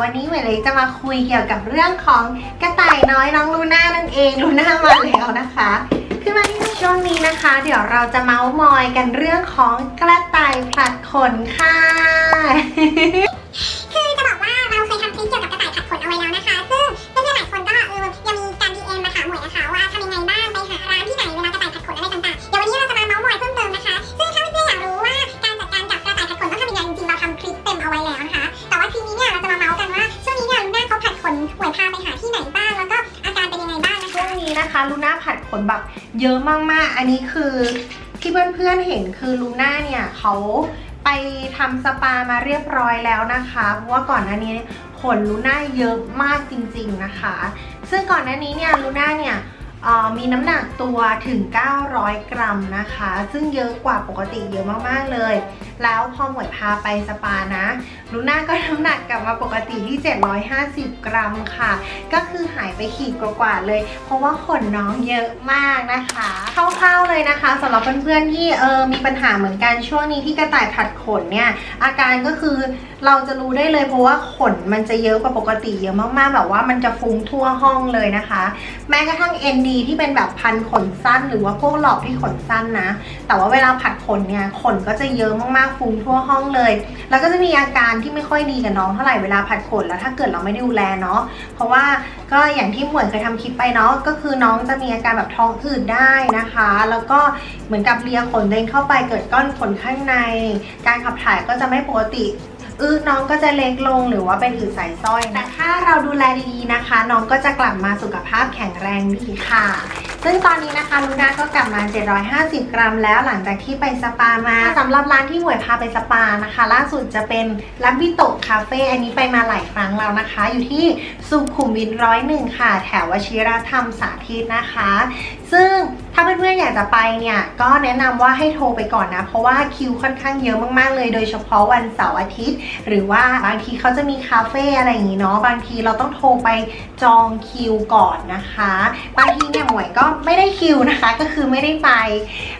วันนี้เวยจะมาคุยเกี่ยวกับเรื่องของกระต่ายน้อยน้องลูน่านั่นเองลูน่ามาแล้วนะคะขึ้นมาที่ช่วงนี้นะคะ เดี๋ยวเราจะเมาส์มอยกันเรื่องของกระต่ายผลัดขนค่ะ นะคะลูน่าผัดขนแบบเยอะมากๆ อันนี้คือที่เพื่อนๆเห็นคือลูน่าเนี่ยเขาไปทำสปามาเรียบร้อยแล้วนะคะ เพราะว่าก่อนหน้านี้ขนลูน่าเยอะมากจริงๆนะคะ ซึ่งก่อนหน้านี้เนี่ยลูน่าเนี่ยมีน้ำหนักตัวถึง 900 กรัมนะคะ ซึ่งเยอะกว่าปกติเยอะมากๆเลย แล้วพอหมวยพาไปสปานะ ลูน่าก็น้ำหนักกลับมาปกติที่ 750 กรัมค่ะ ก็คือหายไปขีดกว่าๆเลย เพราะว่าขนน้องเยอะมากนะคะคร่าวๆเลยนะคะสำหรับเพื่อนๆที่เออมีปัญหาเหมือนกันช่วงนี้ที่กระต่ายผัดขนเนี่ย อาการก็คือเราจะรู้ได้เลยเพราะว่าขนมันจะเยอะกว่าปกติเยอะมากๆ แบบว่ามันจะฟุ้งทั่วห้องเลยนะคะ แม้กระทั่ง ND ที่เป็นแบบพันขนสั้น หรือว่าพวกหลอกที่ขนสั้นนะ แต่ว่าเวลาผัดขนเนี่ยขนก็จะเยอะมากๆฟุ้งทั่วห้องเลย แล้วก็จะมีอาการที่ไม่ค่อยดีกับน้องเท่าไหร่เวลาผัดขนแล้วถ้าเกิดเราไม่ได้ดูแลเนาะเพราะว่าก็อย่างที่หมวยเคยทำคลิปไปเนาะก็คือน้องจะมีอาการแบบท้องอืดได้นะคะ แล้วก็เหมือนกับเลียขนตัวเองเข้าไปเกิดก้อนขนข้างใน การขับถ่ายก็จะไม่ปกติอืดน้องก็จะเล็กลงหรือว่าเป็นอืดสายสร้อยแต่ถ้าเราดูแลดีๆนะคะ น้องก็จะกลับมาสุขภาพแข็งแรงดีค่ะ ซึ่งตอนนี้นะคะลูน่าก็กลับมา 750 กรัม แล้วหลังจากที่ไปสปามาสำหรับร้านที่หมวยพาไปสปานะคะ ล่าสุดจะเป็นลับบิโตะคาเฟ่อันนี้ไปมาหลายครั้งแล้วนะคะ อยู่ที่สุขุมวิทร้อยหนึ่งค่ะ แถววชิรธรรมสาธิตนะคะ ซึ่งถ้าเพื่อนๆอยากจะไปเนี่ย ก็แนะนำว่าให้โทรไปก่อนนะ เพราะว่าคิวค่อนข้างเยอะมากๆเลย โดยเฉพาะวันเสาร์อาทิตย์ หรือว่าบางทีเขาจะมีคาเฟ่อะไรอย่างนี้เนาะบางทีเราต้องโทรไปจองคิวก่อนนะคะ บางทีเนี่ยหมวยก็ไม่ได้คิวนะคะ ก็คือไม่ได้ไป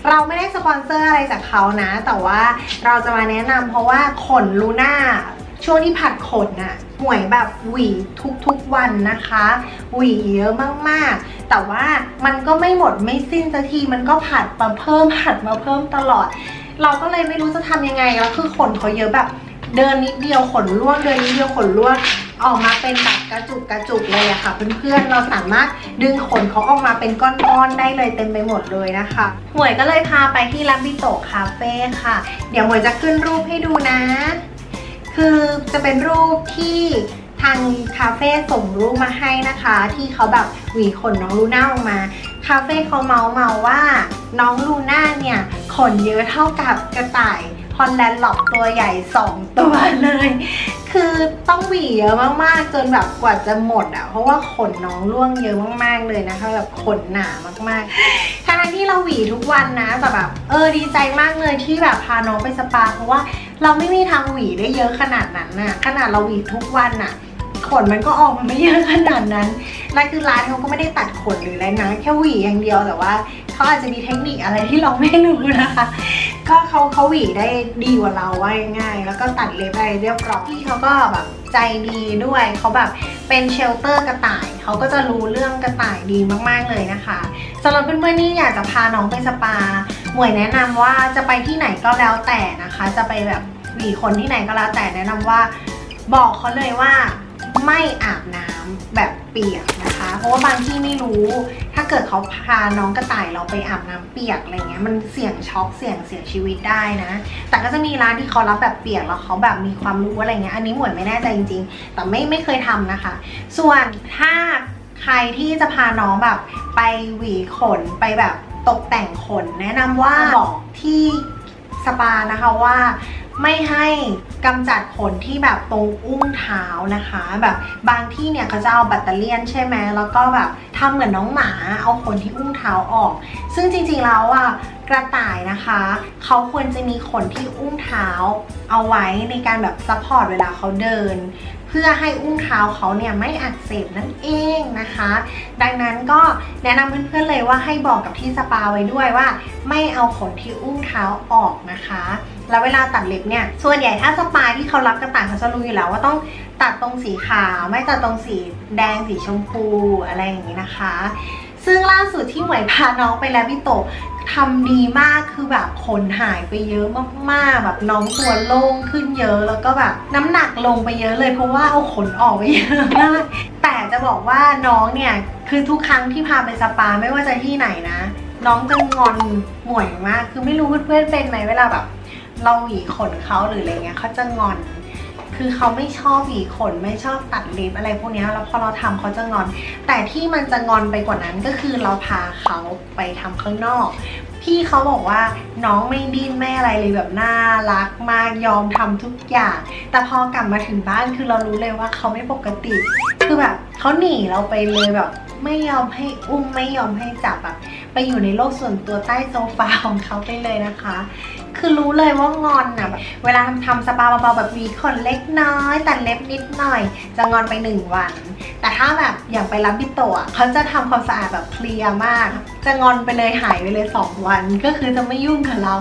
เราไม่ได้สปอนเซอร์อะไรจากเขานะ แต่ว่าเราจะมาแนะนำเพราะว่าขนลูน่าช่วงที่ผัดขนน่ะหมวยแบบหวีทุกๆวันนะคะ หวีเยอะมากๆ แต่ว่ามันก็ไม่หมดไม่สิ้นสักทีมันก็ผัดมาเพิ่มผัดมาเพิ่มตลอด เราก็เลยไม่รู้จะทำยังไงแล้วคือขนเขาเยอะแบบเดินนิดเดียวขนร่วงเดินนิดเดียวขนร่วง ออกมาเป็นแบบกระจุกกระจุกเลยอะค่ะเพื่อนๆเราสามารถดึงขนเขาออกมาเป็นก้อนๆได้เลยเต็มไปหมดเลยนะคะหวยก็เลยพาไปที่ลับบิโตคาเฟ่ค่ะ เดี๋ยวหวยจะขึ้นรูปให้ดูนะ คือจะเป็นรูปที่ทางคาเฟ่ส่งรูปมาให้นะคะ ที่เขาแบบหวีขนน้องลูน่าออกมา คาเฟ่เขาเมาเมาว่าน้องลูน่าเนี่ย ขนเยอะเท่ากับกระต่ายฮอลแลนด์หลอกตัวใหญ่ 2 ตัวเลย คือต้องหวีเยอะมากๆ จนแบบกว่าจะหมดอะ เพราะว่าขนน้องร่วงเยอะมากๆเลยนะคะ แบบขนหนามากๆทั้งที่เราหวีทุกวันนะแต่แบบเออดีใจมากเลยที่แบบพาน้องไปสปา เพราะว่าเราไม่มีทางหวีได้เยอะขนาดนั้นน่ะ ขนาดเราหวีทุกวันน่ะขนมันก็ออกมาไม่เยอะขนาดนั้นและคือร้านเขาก็ไม่ได้ตัดขนหรืออะไรนะ แค่หวีอย่างเดียวแต่ว่า เขาอาจจะมีเทคนิคอะไรที่เราไม่รู้นะคะ ก็เขาเขาหวีได้ดีกว่าเราว่าง่าย แล้วก็ตัดเล็บอะไรเรียบร้อยที่เขาก็แบบใจดีด้วยเขาแบบเป็นเชลเตอร์กระต่ายเขาก็จะรู้เรื่องกระต่ายดีมากๆเลยนะคะสำหรับเพื่อนๆที่อยากจะพาน้องไปสปาหมวยแนะนำว่าจะไปที่ไหนก็แล้วแต่นะคะ จะไปแบบหวีขนที่ไหนก็แล้วแต่แนะนำว่า บอกเขาเลยว่าไม่อาบน้ำแบบเปียก เพราะว่าบางที่ไม่รู้ ถ้าเกิดเขาพาน้องกระต่ายเราไปอาบน้ำเปียกอะไรเงี้ยมันเสี่ยงช็อกเสี่ยงเสียชีวิตได้นะ แต่ก็จะมีร้านที่เขารับแบบเปียกแล้วเขาแบบมีความรู้อะไรเงี้ยอันนี้หมวยไม่แน่ใจจริง ๆ แต่ไม่ไม่เคยทำนะคะ ส่วนถ้าใครที่จะพาน้องแบบไปหวีขนไปแบบตกแต่งขน แนะนำว่าบอกที่สปานะคะว่า ไม่ให้กำจัดขนที่แบบตรงอุ้งเท้านะคะ แบบบางที่เนี่ยเขาจะเอาแบตเตอเลียนใช่ไหมแล้วก็แบบทำเหมือนน้องหมาเอาขนที่อุ้งเท้าออก ซึ่งจริงๆแล้วอะกระต่ายนะคะเขาควรจะมีขนที่อุ้งเท้าเอาไว้ในการแบบซัพพอร์ตเวลาเขาเดิน เพื่อให้อุ้งเท้าเขาเนี่ยไม่อักเสบนั่นเองนะคะ ดังนั้นก็แนะนำเพื่อนๆเลยว่าให้บอกกับที่สปาไว้ด้วยว่า ไม่เอาขนที่อุ้งเท้าออกนะคะ แล้วเวลาตัดเล็บเนี่ยส่วนใหญ่ถ้าสปาที่เขารับกระต่ายเขาจะรู้อยู่แล้วว่าต้องตัดตรงสีขาว ไม่ตัดตรงสีแดงสีชมพูอะไรอย่างนี้นะคะ ซึ่งล่าสุดที่หมวยพาน้องไปแล้วพี่โตทำดีมากคือแบบขนหายไปเยอะมากๆ แบบน้องตัวโล่งขึ้นเยอะ แล้วก็แบบน้ำหนักลงไปเยอะเลยเพราะว่าเอาขนออกไปเยอะมากแต่จะบอกว่าน้องเนี่ยคือทุกครั้งที่พาไปสปาไม่ว่าจะที่ไหนนะ น้องจะงอนหมวยมาก คือไม่รู้เพื่อนๆเป็นไหมเวลาแบบ เราหวีขนเขาหรืออะไรเงี้ยเขาจะงอน คือเขาไม่ชอบหวีขนไม่ชอบตัดเล็บอะไรพวกนี้แล้วพอเราทำเขาจะงอน แต่ที่มันจะงอนไปกว่านั้นก็คือเราพาเขาไปทำข้างนอก พี่เขาบอกว่าน้องไม่ดิ้นไม่อะไรเลยแบบน่ารักมากยอมทำทุกอย่าง แต่พอกลับมาถึงบ้านคือเรารู้เลยว่าเขาไม่ปกติ คือแบบเขาหนีเราไปเลยแบบไม่ยอมให้อุ้มไม่ยอมให้จับแบบไปอยู่ในโลกส่วนตัวใต้โซฟาของเขาไปเลยนะคะ คือรู้เลยว่างอนอะแบบเวลาทำสปาเบาๆแบบวีขนเล็กน้อยแตัดเล็บนิดหน่อย จะงอนไปหนึ่งวัน แต่ถ้าแบบอย่างไปรับบิโตะเขาจะทำความสะอาดแบบเคลียร์มาก จะงอนไปเลยหายไปเลยสองวัน ก็คือจะไม่ยุ่งกับเรา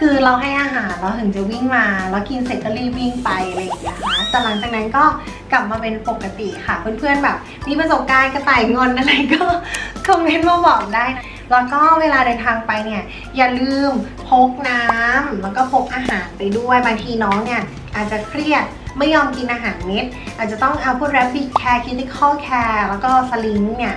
คือเราให้อาหารเราถึงจะวิ่งมา แล้วกินเสร็จก็รีบวิ่งไปอะไรอย่างเงี้ยค่ะแต่หลังจากนั้นก็กลับมาเป็นปกติค่ะ เพื่อนๆแบบมีประสบการณ์กระต่ายงอนอะไรก็คอมเมนต์มาบอกได้นะ แล้วก็เวลาเดินทางไปเนี่ยอย่าลืมพกน้ำแล้วก็พกอาหารไปด้วยบางทีน้องเนี่ยอาจจะเครียดไม่ยอมกินอาหารเม็ด อาจจะต้องเอาพวก rapid care critical care แล้วก็สลิงเนี่ย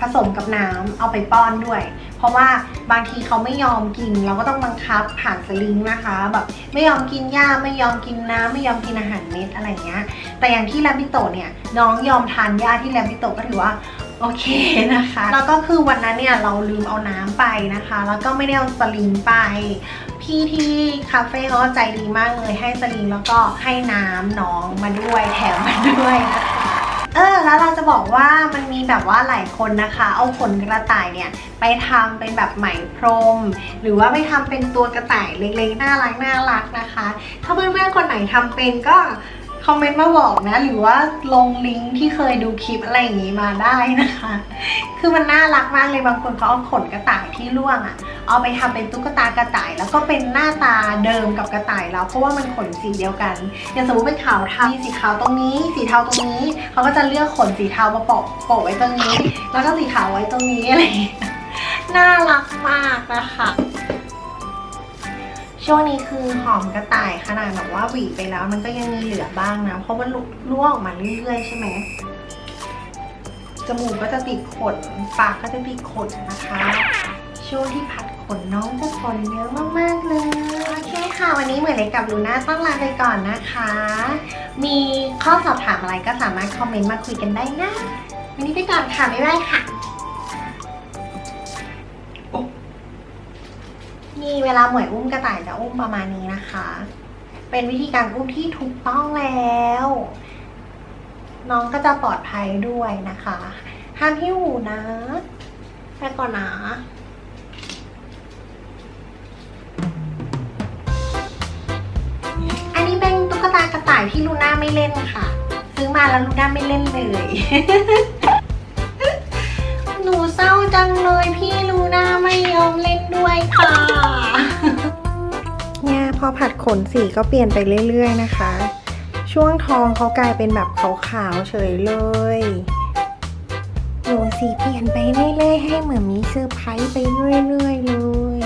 ผสมกับน้ำเอาไปป้อนด้วย เพราะว่าบางทีเขาไม่ยอมกิน เราก็ต้องบังคับผ่านสลิงนะคะแบบไม่ยอมกินหญ้าไม่ยอมกินน้ำไม่ยอมกินอาหารเม็ดอะไรเงี้ยแต่อย่างที่แลบิโตเนี่ยน้องยอมทานหญ้าที่แลบิโตก็ถือว่า โอเคนะคะ แล้วก็คือวันนั้นเนี่ยเราลืมเอาน้ำไปนะคะ แล้วก็ไม่ได้เอาสลิงไป พี่ที่คาเฟ่เขาก็ใจดีมากเลยให้สลิงแล้วก็ให้น้ำน้องมาด้วยแถมมาด้วยนะคะเออแล้วเราจะบอกว่ามันมีแบบว่าหลายคนนะคะ เอาขนกระต่ายเนี่ยไปทำเป็นแบบไหมพรม หรือว่าไปทำเป็นตัวกระต่ายเล็กๆน่ารักน่ารักนะคะ ถ้าเพื่อนๆคนไหนทำเป็นก็ คอมเมนต์มาบอกนะ หรือว่าลงลิงก์ที่เคยดูคลิปอะไรอย่างนี้มาได้นะคะ คือมันน่ารักมากเลยบางคนเขาเอาขนกระต่ายที่ร่วงอะ่ะ เอาไปทำเป็นตุ๊กตากระต่าย แล้วก็เป็นหน้าตาเดิมกับกระต่ายแล้วเพราะว่ามันขนสีเดียวกัน อย่างสมมติเป็นขาวเทามีสีขาวตรงนี้ สีเทาตรงนี้ เขาก็จะเลือกขนสีเทามาโปะโปะไว้ตรงนี้ แล้วก็สีขาวไว้ตรงนี้อะไรน่ารักมากนะคะ ช่วงนี้คือหอมกระต่ายขนาดแบบว่าหวีไปแล้ว มันก็ยังมีเหลือบ้างนะ เพราะมันร่วงออกมาเรื่อยๆใช่ไหมจมูกก็จะติดขนปากก็จะติดขนนะคะ ช่วงที่ผัดขนน้องจะขนเยอะมากๆเลย โอเคค่ะ วันนี้เหมือนเล็กกับลูน่าต้องลาไปก่อนนะคะ มีข้อสอบถามอะไรก็สามารถคอมเมนต์มาคุยกันได้นะ วันนี้ไปก่อนค่ะ บ๊ายบายค่ะีเวลาหมวยอุ้มกระต่ายจะอุ้มประมาณนี้นะคะ เป็นวิธีการอุ้มที่ถูกต้องแล้ว น้องก็จะปลอดภัยด้วยนะคะห้ามหิ้วหูนะไปก่อนนะอันนี้เป็นตุ๊กตากระต่ายที่ลูน่าไม่เล่นค่ะ ซื้อมาแล้วลูน่าไม่เล่นเลยหนูเศร้าจังเลยพี่ลูน่าไม่ยอมเล่นด้วยค่ะ พอผัดขนสีก็เปลี่ยนไปเรื่อยๆนะคะ ช่วงทองเขากลายเป็นแบบขาวๆเฉยเลยหนูสีเปลี่ยนไปเรื่อยๆให้เหมือนมีเซอร์ไพรส์ไปเรื่อยๆเลย